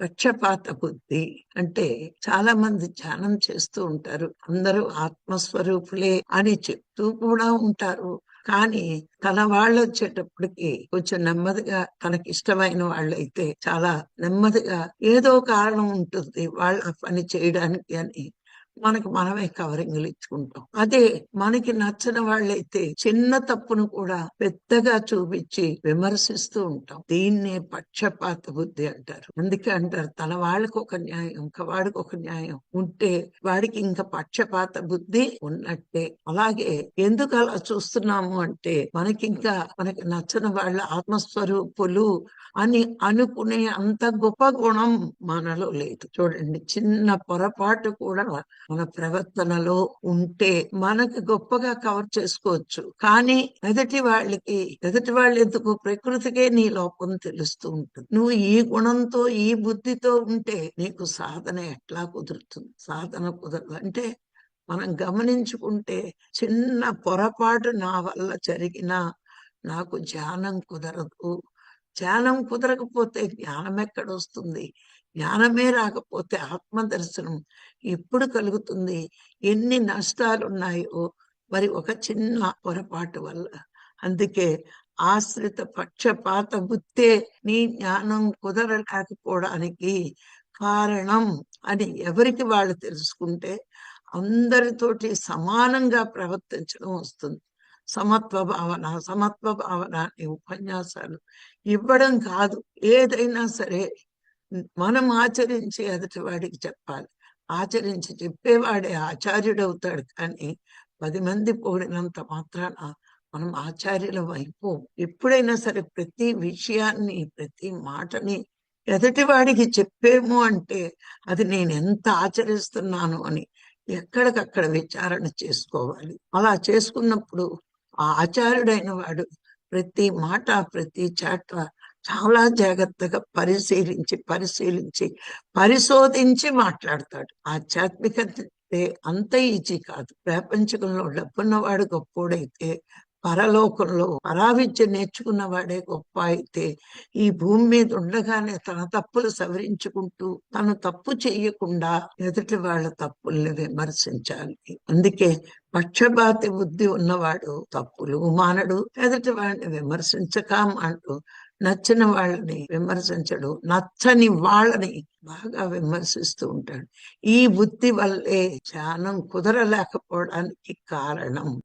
పక్షపాత బుద్ధి అంటే చాలా మంది ధ్యానం చేస్తూ ఉంటారు. అందరూ ఆత్మస్వరూపులే అని చెప్తూ కూడా ఉంటారు. కానీ తన వాళ్ళు వచ్చేటప్పటికి కొంచెం నెమ్మదిగా తనకి ఇష్టమైన వాళ్ళైతే చాలా నెమ్మదిగా ఏదో కారణం ఉంటుంది. వాళ్ళ పని చేయడానికి అని మనకు మనమే కవరింగ్లు ఇచ్చుకుంటాం. అదే మనకి నచ్చని వాళ్ళైతే చిన్న తప్పును కూడా పెద్దగా చూపించి విమర్శిస్తూ ఉంటాం. దీన్నే పక్షపాత బుద్ధి అంటారు. అందుకే అంటారు తన వాళ్ళకి ఒక న్యాయం ఇంకా వాడికి ఒక న్యాయం ఉంటే వాడికి ఇంకా పక్షపాత బుద్ధి ఉన్నట్టే. అలాగే ఎందుకు అలా చూస్తున్నాము అంటే మనకి ఇంకా మనకి నచ్చని వాళ్ళ ఆత్మస్వరూపులు అని అనుకునే అంత గొప్ప గుణం మనలో లేదు. చూడండి చిన్న పొరపాటు కూడా మన ప్రవర్తనలో ఉంటే మనకు గొప్పగా కవర్ చేసుకోవచ్చు. కానీ ఎదుటి వాళ్ళకి ఎదుటి వాళ్ళు ఎందుకు? ప్రకృతికే నీ లోపం తెలుస్తూ ఉంటుంది. నువ్వు ఈ గుణంతో ఈ బుద్ధితో ఉంటే నీకు సాధన ఎట్లా కుదురుతుంది? సాధన కుదరదు. అంటే మనం గమనించుకుంటే చిన్న పొరపాటు నా వల్ల జరిగినా నాకు ధ్యానం కుదరదు. ధ్యానం కుదరకపోతే జ్ఞానం ఎక్కడ వస్తుంది? జ్ఞానమే రాకపోతే ఆత్మ దర్శనం ఎప్పుడు కలుగుతుంది? ఎన్ని నష్టాలు ఉన్నాయో మరి ఒక చిన్న పొరపాటు వల్ల. అందుకే ఆశ్రిత పక్షపాత బుద్ధే నీ జ్ఞానం కుదరలేకపోవడానికి కారణం అని ఎవరికి వాళ్ళు తెలుసుకుంటే అందరితోటి సమానంగా ప్రవర్తించడం వస్తుంది. సమత్వ భావన సమత్వ భావన అనే ఉపన్యాసాలు ఇవ్వడం కాదు. ఏదైనా సరే మనం ఆచరించి ఎదుటి వాడికి చెప్పాలి. ఆచరించి చెప్పేవాడే ఆచార్యుడవుతాడు కానీ పది మంది పోడినంత మాత్రాన మనం ఆచార్యులం అయిపో ఎప్పుడైనా సరే ప్రతి విషయాన్ని ప్రతి మాటని ఎదుటి వాడికి చెప్పేమో అంటే అది నేను ఎంత ఆచరిస్తున్నాను అని ఎక్కడికక్కడ విచారణ చేసుకోవాలి. అలా చేసుకున్నప్పుడు ఆ ఆచార్యుడైన వాడు ప్రతి మాట ప్రతి చాట చాలా జాగ్రత్తగా పరిశీలించి పరిశీలించి పరిశోధించి మాట్లాడతాడు. ఆధ్యాత్మికత అంత ఈజీ కాదు. ప్రపంచంలో డబ్బున్నవాడు గొప్పోడైతే పరలోకంలో పరావిద్య నేర్చుకున్న వాడే గొప్ప అయితే ఈ భూమి మీద ఉండగానే తన తప్పులు సవరించుకుంటూ తను తప్పు చేయకుండా ఎదుటి వాళ్ళ తప్పుల్ని విమర్శించాలి. అందుకే పక్షపాతి బుద్ధి ఉన్నవాడు తప్పులు మానడు ఎదుటి వాడిని విమర్శించక అంటూ నచ్చిన వాళ్ళని విమర్శించడు. నచ్చని వాళ్ళని బాగా విమర్శిస్తూ ఉంటాడు. ఈ బుద్ధి వల్లే ధ్యానం కుదరలేకపోవడానికి కారణం.